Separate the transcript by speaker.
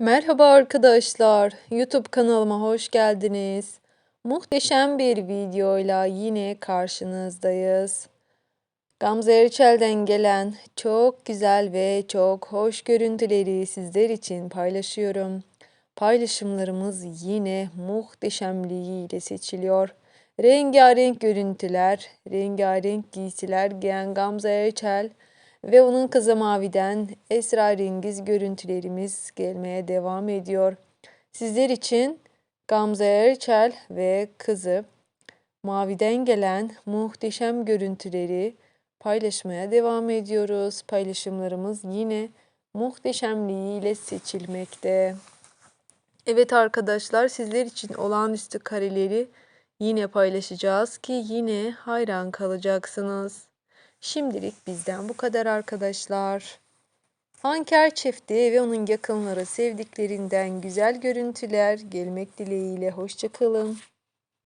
Speaker 1: Merhaba arkadaşlar, YouTube kanalıma hoş geldiniz. Muhteşem bir videoyla yine karşınızdayız. Gamze Erçel'den gelen çok güzel ve çok hoş görüntüleri sizler için paylaşıyorum. Paylaşımlarımız yine muhteşemliğiyle seçiliyor. Rengarenk görüntüler, rengarenk giysiler giyen Gamze Erçel ve onun kızı Mavi'den esrarengiz görüntülerimiz gelmeye devam ediyor. Sizler için Gamze Erçel ve kızı Mavi'den gelen muhteşem görüntüleri paylaşmaya devam ediyoruz. Paylaşımlarımız yine muhteşemliğiyle seçilmekte. Evet arkadaşlar sizler için olağanüstü kareleri yine paylaşacağız ki yine hayran kalacaksınız. Şimdilik bizden bu kadar arkadaşlar. Anker çifti ve onun yakınları sevdiklerinden güzel görüntüler gelmek dileğiyle hoşçakalın.